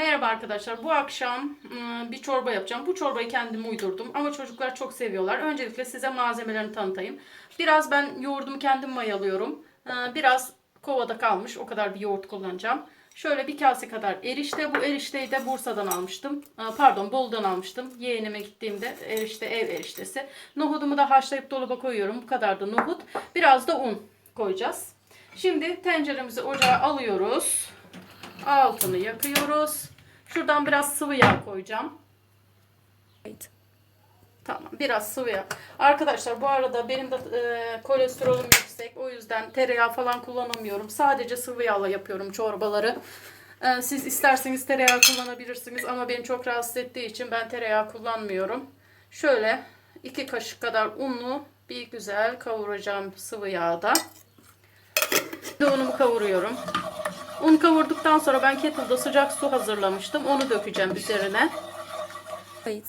Merhaba arkadaşlar. Bu akşam ım, bir çorba yapacağım. Bu çorbayı kendim uydurdum ama çocuklar çok seviyorlar. Öncelikle size malzemelerini tanıtayım. Biraz ben yoğurdumu kendim mayalıyorum. Biraz kovada kalmış. O kadar bir yoğurt kullanacağım. Şöyle bir kase kadar erişte. Bu erişteyi de Bursa'dan almıştım. Pardon Bolu'dan almıştım. Yeğenime gittiğimde erişte ev eriştesi. Nohudumu da haşlayıp dolaba koyuyorum. Bu kadar da nohut. Biraz da un koyacağız. Şimdi tenceremizi ocağa alıyoruz. Altını yakıyoruz. Şuradan biraz sıvı yağ koyacağım. Tamam biraz sıvı yağ. Arkadaşlar bu arada benim de e, kolesterolüm yüksek. O yüzden tereyağı falan kullanamıyorum. Sadece sıvı yağla yapıyorum çorbaları. E, siz isterseniz tereyağı kullanabilirsiniz. Ama beni çok rahatsız ettiği için ben tereyağı kullanmıyorum. Şöyle iki kaşık kadar unlu bir güzel kavuracağım sıvı yağda. De unumu kavuruyorum. Un kavurduktan sonra ben kettle'da sıcak su hazırlamıştım. Onu dökeceğim üzerine. Kayıt.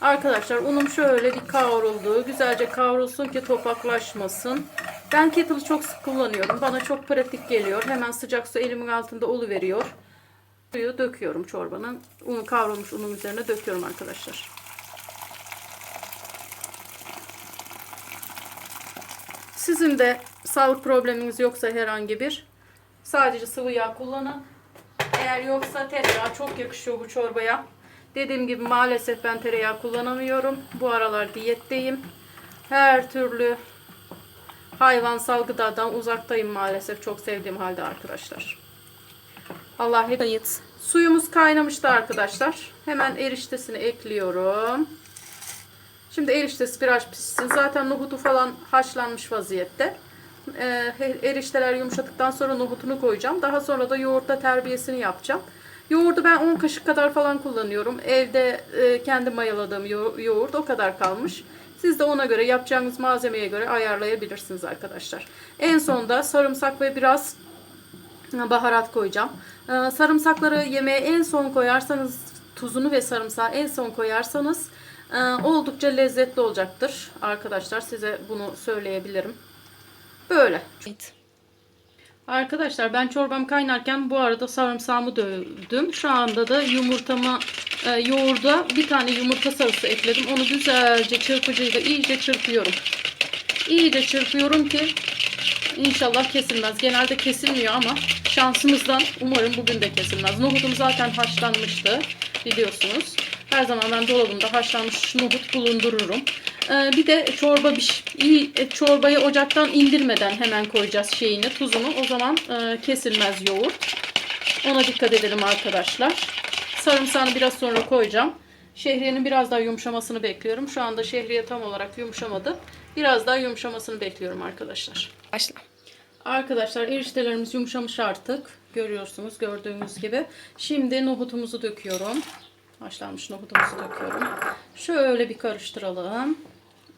Arkadaşlar unum şöyle bir kavruldu. Güzelce kavrulsun ki topaklaşmasın. Ben kettle'ı çok sık kullanıyorum. Bana çok pratik geliyor. Hemen sıcak su elimin altında oluveriyor. Suyu döküyorum çorbanın. Unu kavrulmuş unun üzerine döküyorum arkadaşlar. Sizin de sağlık probleminiz yoksa herhangi bir sadece sıvı yağ kullanın. Eğer yoksa tereyağı çok yakışıyor bu çorbaya. Dediğim gibi maalesef ben tereyağı kullanamıyorum. Bu aralar diyetteyim. Her türlü hayvansal gıdadan uzaktayım maalesef. Çok sevdiğim halde arkadaşlar. Allah hep Kayıt. Suyumuz kaynamıştı arkadaşlar. Hemen eriştesini ekliyorum. Şimdi eriştesi biraz pişsin. Zaten nohutu falan haşlanmış vaziyette. Ee, erişteler yumuşadıktan sonra nohutunu koyacağım. Daha sonra da yoğurtla terbiyesini yapacağım. Yoğurdu ben 10 kaşık kadar falan kullanıyorum. Evde e, kendi mayaladığım yo- yoğurt o kadar kalmış. Siz de ona göre yapacağınız malzemeye göre ayarlayabilirsiniz arkadaşlar. En sonda sarımsak ve biraz baharat koyacağım. Ee, sarımsakları yemeğe en son koyarsanız tuzunu ve sarımsağı en son koyarsanız e, oldukça lezzetli olacaktır. Arkadaşlar size bunu söyleyebilirim. Böyle. Kayıt. Arkadaşlar ben çorbam kaynarken bu arada sarımsağımı dövdüm. Şu anda da yumurtama e, yoğurda bir tane yumurta sarısı ekledim. Onu güzelce çırpıcıyla iyice çırpıyorum. İyice çırpıyorum ki inşallah kesilmez. Genelde kesilmiyor ama şansımızdan umarım bugün de kesilmez. Nohudum zaten haşlanmıştı biliyorsunuz. Her zaman ben dolabımda haşlanmış nohut bulundururum. Ee, bir de çorba bir iyi e, çorbayı ocaktan indirmeden hemen koyacağız şeyini, tuzunu. O zaman e, kesilmez yoğurt. Ona dikkat edelim arkadaşlar. Sarımsağını biraz sonra koyacağım. Şehriyenin biraz daha yumuşamasını bekliyorum. Şu anda şehriye tam olarak yumuşamadı. Biraz daha yumuşamasını bekliyorum arkadaşlar. Başla. Arkadaşlar eriştelerimiz yumuşamış artık. Görüyorsunuz gördüğünüz gibi. Şimdi nohutumuzu döküyorum. Haşlanmış nohutumuzu döküyorum. Şöyle bir karıştıralım.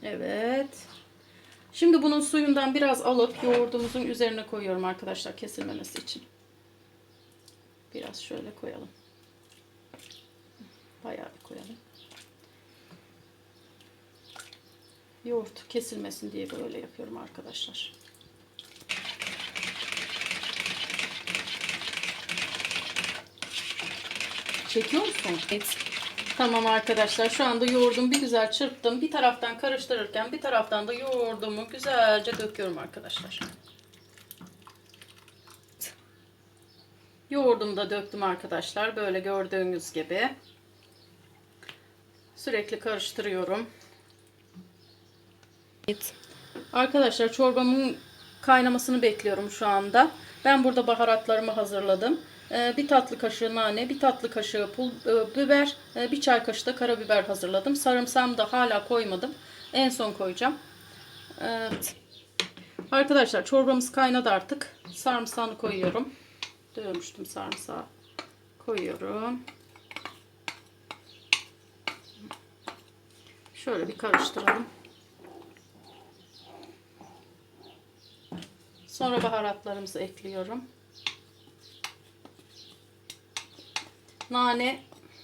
Evet. Şimdi bunun suyundan biraz alıp yoğurdumuzun üzerine koyuyorum arkadaşlar kesilmemesi için. Biraz şöyle koyalım. Bayağı bir koyalım. Yoğurt kesilmesin diye böyle yapıyorum arkadaşlar. Çekiyor musun? Kayıt. Tamam arkadaşlar şu anda yoğurdumu bir güzel çırptım. Bir taraftan karıştırırken bir taraftan da yoğurdumu güzelce döküyorum arkadaşlar. Yoğurdumu da döktüm arkadaşlar. Böyle gördüğünüz gibi. Sürekli karıştırıyorum. Kayıt. Arkadaşlar çorbamın kaynamasını bekliyorum şu anda. Ben burada baharatlarımı hazırladım. Ee, Bir tatlı kaşığı nane, bir tatlı kaşığı pul e, biber, e, bir çay kaşığı da karabiber hazırladım. Sarımsağımı da hala koymadım. En son koyacağım. Evet. Arkadaşlar çorbamız kaynadı artık. Sarımsağını koyuyorum. Dövmüştüm sarımsağı. Koyuyorum. Şöyle bir karıştıralım. Sonra baharatlarımızı ekliyorum. Nane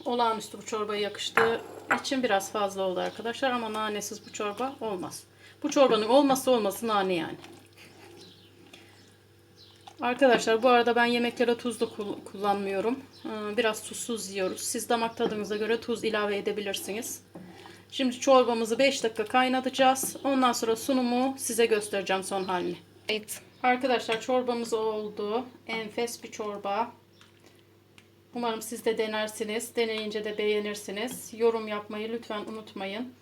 olağanüstü bu çorbaya yakıştığı için biraz fazla oldu arkadaşlar ama nanesiz bu çorba olmaz. Bu çorbanın olmazsa olması nane yani. Arkadaşlar bu arada ben yemeklere tuz da kul- kullanmıyorum. Ee, Biraz tuzsuz yiyoruz. Siz damak tadınıza göre tuz ilave edebilirsiniz. Şimdi çorbamızı 5 dakika kaynatacağız. Ondan sonra sunumu size göstereceğim son halini. Evet. Arkadaşlar çorbamız oldu. Enfes bir çorba. Umarım siz de denersiniz. Deneyince de beğenirsiniz. Yorum yapmayı lütfen unutmayın.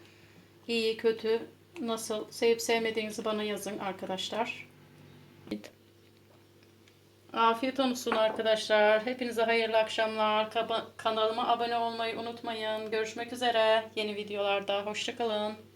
İyi, kötü, nasıl, sevip sevmediğinizi bana yazın arkadaşlar. Afiyet olsun arkadaşlar. Hepinize hayırlı akşamlar. Kanalıma abone olmayı unutmayın. Görüşmek üzere yeni videolarda. Hoşçakalın.